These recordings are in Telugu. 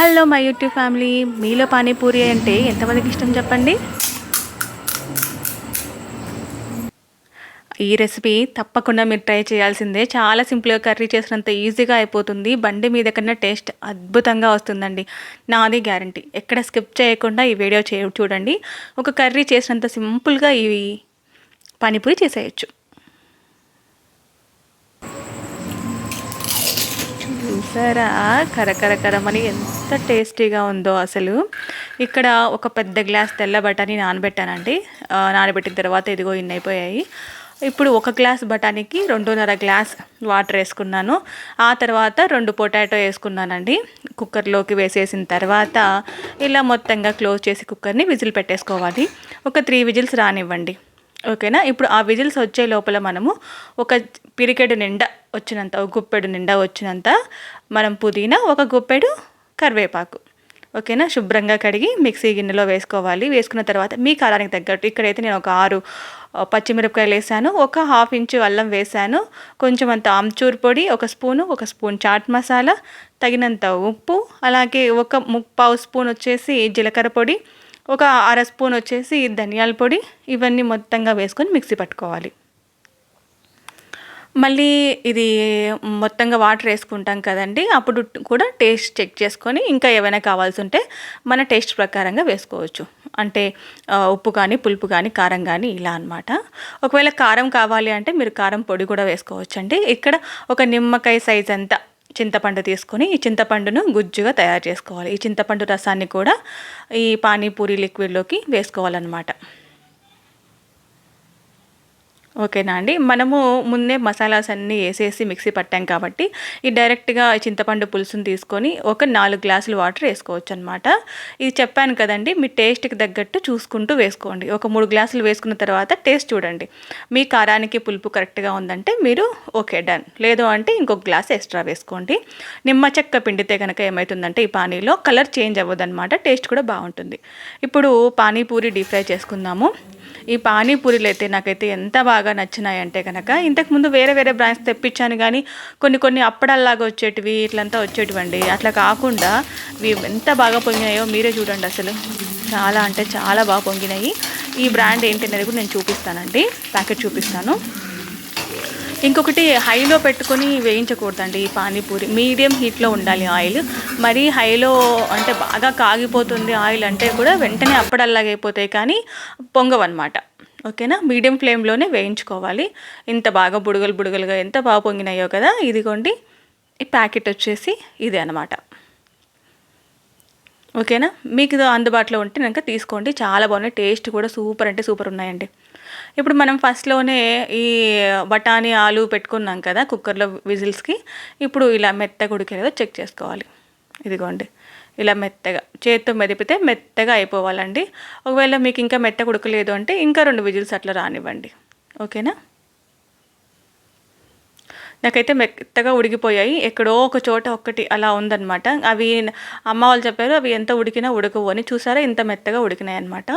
Hello my YouTube family. మీలో పానీపూరి అంటే ఎంతమందికి ఇష్టం చెప్పండి? ఈ రెసిపీ తప్పకుండా మీరు ట్రై చేయాల్సిందే. చాలా సింపుల్గా కర్రీ చేసినంత ఈజీగా అయిపోతుంది. బండి మీద కన్నా టేస్ట్ అద్భుతంగా వస్తుందండి. నాది గ్యారంటీ. ఎక్కడ స్కిప్ చేయకుండా ఈ వీడియో చే చూడండి. ఒక కర్రీ చేసినంత సింపుల్గా ఈ పానీపూరి చేసేయచ్చు. చూసారా? కరకరకరమని ఎంత ఎంత టేస్టీగా ఉందో అసలు. ఇక్కడ ఒక పెద్ద గ్లాస్ తెల్ల బఠానీ నానబెట్టానండి. నానబెట్టిన తర్వాత ఇదిగో ఇన్ని అయిపోయాయి ఇప్పుడు ఒక గ్లాస్ బఠానీకి రెండున్నర గ్లాస్ వాటర్ వేసుకున్నాను. ఆ తర్వాత రెండు పొటాటో వేసుకున్నానండి. కుక్కర్లోకి వేసేసిన తర్వాత ఇలా మొత్తంగా క్లోజ్ చేసి కుక్కర్ని విజిల్ పెట్టేసుకోవాలి. ఒక త్రీ విజిల్స్ రానివ్వండి. ఓకేనా? ఇప్పుడు ఆ విజిల్స్ వచ్చే లోపల మనము ఒక పిరికెడు నిండా వచ్చినంత ఒక గుప్పెడు నిండా వచ్చినంత మనం పుదీనా ఒక గుప్పెడు కరివేపాకు. ఓకేనా? శుభ్రంగా కడిగి మిక్సీ గిన్నెలో వేసుకోవాలి. వేసుకున్న తర్వాత మీ కాలానికి తగ్గట్టు ఇక్కడైతే నేను ఒక ఆరు పచ్చిమిరపకాయలు వేసాను. ఒక హాఫ్ ఇంచు అల్లం వేసాను. కొంచెం అంత ఆమ్చూర్ పొడి ఒక స్పూను ఒక స్పూన్ చాట్ మసాలా తగినంత ఉప్పు అలాగే ఒక ముప్పావు స్పూన్ వచ్చేసి జీలకర్ర పొడి ఒక అర స్పూన్ వచ్చేసి ధనియాల పొడి ఇవన్నీ మొత్తంగా వేసుకొని మిక్సీ పట్టుకోవాలి. మళ్ళీ ఇది మొత్తంగా వాటర్ వేసుకుంటాం కదండి. అప్పుడు కూడా టేస్ట్ చెక్ చేసుకొని ఇంకా ఏమైనా కావాల్సి ఉంటే మన టేస్ట్ ప్రకారంగా వేసుకోవచ్చు. అంటే ఉప్పు కానీ పులుపు కానీ కారం కానీ ఇలా అన్నమాట. ఒకవేళ కారం కావాలి అంటే మీరు కారం పొడి కూడా వేసుకోవచ్చండి. ఇక్కడ ఒక నిమ్మకాయ సైజ్ అంతా చింతపండు తీసుకొని ఈ చింతపండును గుజ్జుగా తయారు చేసుకోవాలి. ఈ చింతపండు రసాన్ని కూడా ఈ పానీపూరి లిక్విడ్లోకి వేసుకోవాలన్నమాట. ఓకేనా అండి? మనము ముందే మసాలాస్ అన్నీ వేసేసి మిక్సీ పట్టాం కాబట్టి ఈ డైరెక్ట్గా చింతపండు పులుసుని తీసుకొని ఒక నాలుగు గ్లాసులు వాటర్ వేసుకోవచ్చు అనమాట ఇది చెప్పాను కదండి మీ టేస్ట్కి తగ్గట్టు చూసుకుంటూ వేసుకోండి. ఒక మూడు గ్లాసులు వేసుకున్న తర్వాత టేస్ట్ చూడండి. మీ కారానికి పులుపు కరెక్ట్గా ఉందంటే మీరు ఓకే డన్. లేదు అంటే ఇంకొక గ్లాస్ ఎక్స్ట్రా వేసుకోండి. నిమ్మ చెక్క పిండితే కనుక ఏమవుతుందంటే ఈ పానీలో కలర్ చేంజ్ అవ్వదు అనమాట టేస్ట్ కూడా బాగుంటుంది. ఇప్పుడు పానీపూరి డీప్ ఫ్రై చేసుకుందాము. ఈ పానీపూరీలు అయితే నాకైతే ఎంత బాగా నచ్చినాయి అంటే కనుక ఇంతకుముందు వేరే వేరే బ్రాండ్స్ తెప్పించాను కానీ కొన్ని కొన్ని అప్పడల్లాగా వచ్చేటివి ఇట్లంతా వచ్చేటివండి. అట్లా కాకుండా ఇవి ఎంత బాగా పొంగినాయో మీరే చూడండి అసలు. చాలా అంటే చాలా బాగా పొంగినాయి. ఈ బ్రాండ్ ఏంటి అనేది కూడా నేను చూపిస్తానండి. ప్యాకెట్ చూపిస్తాను. ఇంకొకటి హైలో పెట్టుకొని వేయించకూడదండి ఈ పానీపూరి. మీడియం హీట్లో ఉండాలి ఆయిల్. మరీ హైలో అంటే బాగా కాగిపోతుంది ఆయిల్ అంటే కూడా వెంటనే అప్పడల్లాగా అయిపోతాయి కానీ పొంగవన్నమాట. ఓకేనా? మీడియం ఫ్లేమ్లోనే వేయించుకోవాలి. ఇంత బాగా బుడగలు బుడగలుగా ఎంత బాగా పొంగినాయో కదా ఇదిగోండి. ఈ ప్యాకెట్ వచ్చేసి ఇదే అనమాట ఓకేనా? మీకు అందుబాటులో ఉంటే కనుక తీసుకోండి. చాలా బాగున్నాయి. టేస్ట్ కూడా సూపర్ అంటే సూపర్ ఉన్నాయండి. ఇప్పుడు మనం ఫస్ట్లోనే ఈ బఠానీ ఆలు పెట్టుకున్నాం కదా కుక్కర్లో విజిల్స్కి. ఇప్పుడు ఇలా మెత్తగా ఉడికేదో చెక్ చేసుకోవాలి. ఇదిగోండి. ఇలా మెత్తగా చేతితో మెదిపితే మెత్తగా అయిపోవాలండి. ఒకవేళ మీకు ఇంకా మెత్తగా ఉడకలేదు అంటే ఇంకా రెండు విజిల్స్ అట్లా రానివ్వండి. ఓకేనా? నాకైతే మెత్తగా ఉడికిపోయాయి. ఎక్కడో ఒక చోట ఒక్కటి అలా ఉందన్నమాట. అవి అమ్మ వాళ్ళు చెప్పారు అవి ఎంత ఉడికినా ఉడకవు అని. చూసారా? ఇంత మెత్తగా ఉడికినాయి అనమాట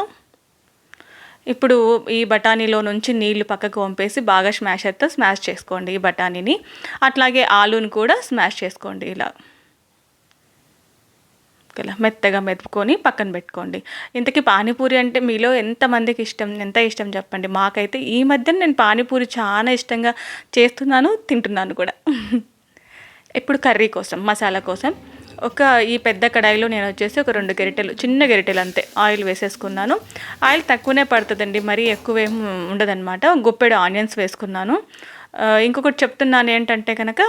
ఇప్పుడు ఈ బఠానీలో నుంచి నీళ్ళు పక్కకు వంపేసి బాగా స్మాషర్తో స్మాష్ చేసుకోండి ఈ బఠానీని. అట్లాగే ఆలూని కూడా స్మాష్ చేసుకోండి ఇలా. ఇలా మెత్తగా మెదుపుకొని పక్కన పెట్టుకోండి. ఇంతకీ పానీపూరి అంటే మీలో ఎంతమందికి ఇష్టం? ఎంత ఇష్టం చెప్పండి? మాకైతే ఈ మధ్యన నేను పానీపూరి చాలా ఇష్టంగా చేస్తున్నాను తింటున్నాను కూడా. ఇప్పుడు కర్రీ కోసం మసాలా కోసం. ఒక ఈ పెద్ద కడాయిలో నేను వచ్చేసి ఒక రెండు గరిటెలు చిన్న గరిటెలు అంతే ఆయిల్ వేసేసుకున్నాను. ఆయిల్ తక్కువనే పడుతుందండి మరీ ఎక్కువ ఏం ఉండదన్నమాట. గుప్పెడు ఆనియన్స్ వేసుకున్నాను. ఇంకొకటి చెప్తున్నాను ఏంటంటే కనుక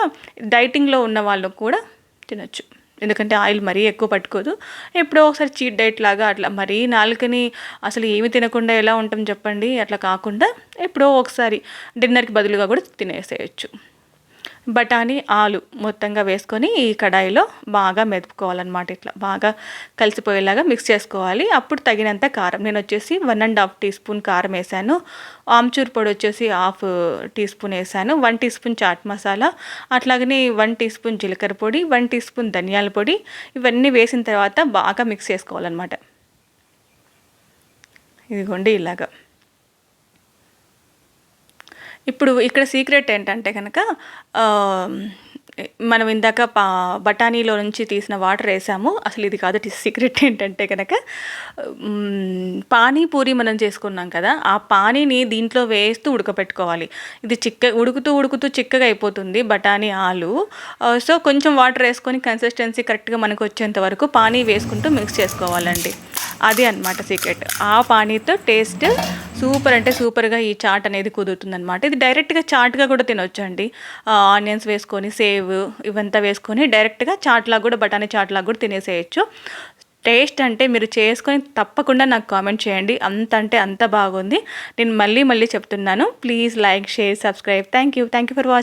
డైటింగ్లో ఉన్న వాళ్ళు కూడా తినొచ్చు. ఎందుకంటే ఆయిల్ మరీ ఎక్కువ పట్టుకోదు. ఎప్పుడో ఒకసారి చీట్ డైట్ లాగా అట్లా మరీ నాలుకని అసలు ఏమి తినకుండా ఎలా ఉంటాం చెప్పండి? అట్లా కాకుండా ఎప్పుడో ఒకసారి డిన్నర్కి బదులుగా కూడా తినేసేయచ్చు. బఠానీ ఆలు మొత్తంగా వేసుకొని ఈ కడాయిలో బాగా మెదుపుకోవాలన్నమాట ఇట్లా. బాగా కలిసిపోయేలాగా మిక్స్ చేసుకోవాలి. అప్పుడు తగినంత కారం. నేను వచ్చేసి one and half teaspoon కారం వేసాను. ఆమ్చూర్ పొడి వచ్చేసి హాఫ్ టీ స్పూన్ వేసాను. One teaspoon chaat masala. అట్లాగనే వన్ టీ స్పూన్ జీలకర్ర పొడి వన్ టీ స్పూన్ ధనియాల పొడి. ఇవన్నీ వేసిన తర్వాత బాగా మిక్స్ చేసుకోవాలన్నమాట. ఇదిగోండి ఇలాగా. ఇప్పుడు ఇక్కడ సీక్రెట్ ఏంటంటే కనుక మనం ఇందాక పా బఠానీలో నుంచి తీసిన వాటర్ వేసాము. అసలు ఇది కాదు సీక్రెట్ ఏంటంటే కనుక పానీపూరి మనం చేసుకున్నాం కదా ఆ పానీని దీంట్లో వేస్తూ ఉడకపెట్టుకోవాలి. ఇది చిక్క ఉడుకుతూ ఉడుకుతూ చిక్కగా అయిపోతుంది బఠానీ ఆలు. సో కొంచెం వాటర్ వేసుకొని కన్సిస్టెన్సీ కరెక్ట్గా మనకు వచ్చేంత వరకు పానీ వేసుకుంటూ మిక్స్ చేసుకోవాలండి. అది అన్నమాట సీక్రెట్ ఆ పానీతో టేస్ట్ సూపర్ అంటే సూపర్గా ఈ చాట్ అనేది కుదురుతుంది అనమాట ఇది డైరెక్ట్గా చాట్గా కూడా తినొచ్చు అండి ఆనియన్స్ వేసుకొని సేవ్ ఇవంతా వేసుకొని డైరెక్ట్గా చాట్లా కూడా బఠానీ చాట్లా కూడా తినేసేయచ్చు. టేస్ట్ అంటే మీరు చేసుకొని తప్పకుండా నాకు కామెంట్ చేయండి. అంత అంటే అంత బాగుంది. నేను మళ్ళీ మళ్ళీ చెప్తున్నాను. Please like share subscribe thank you thank you for watching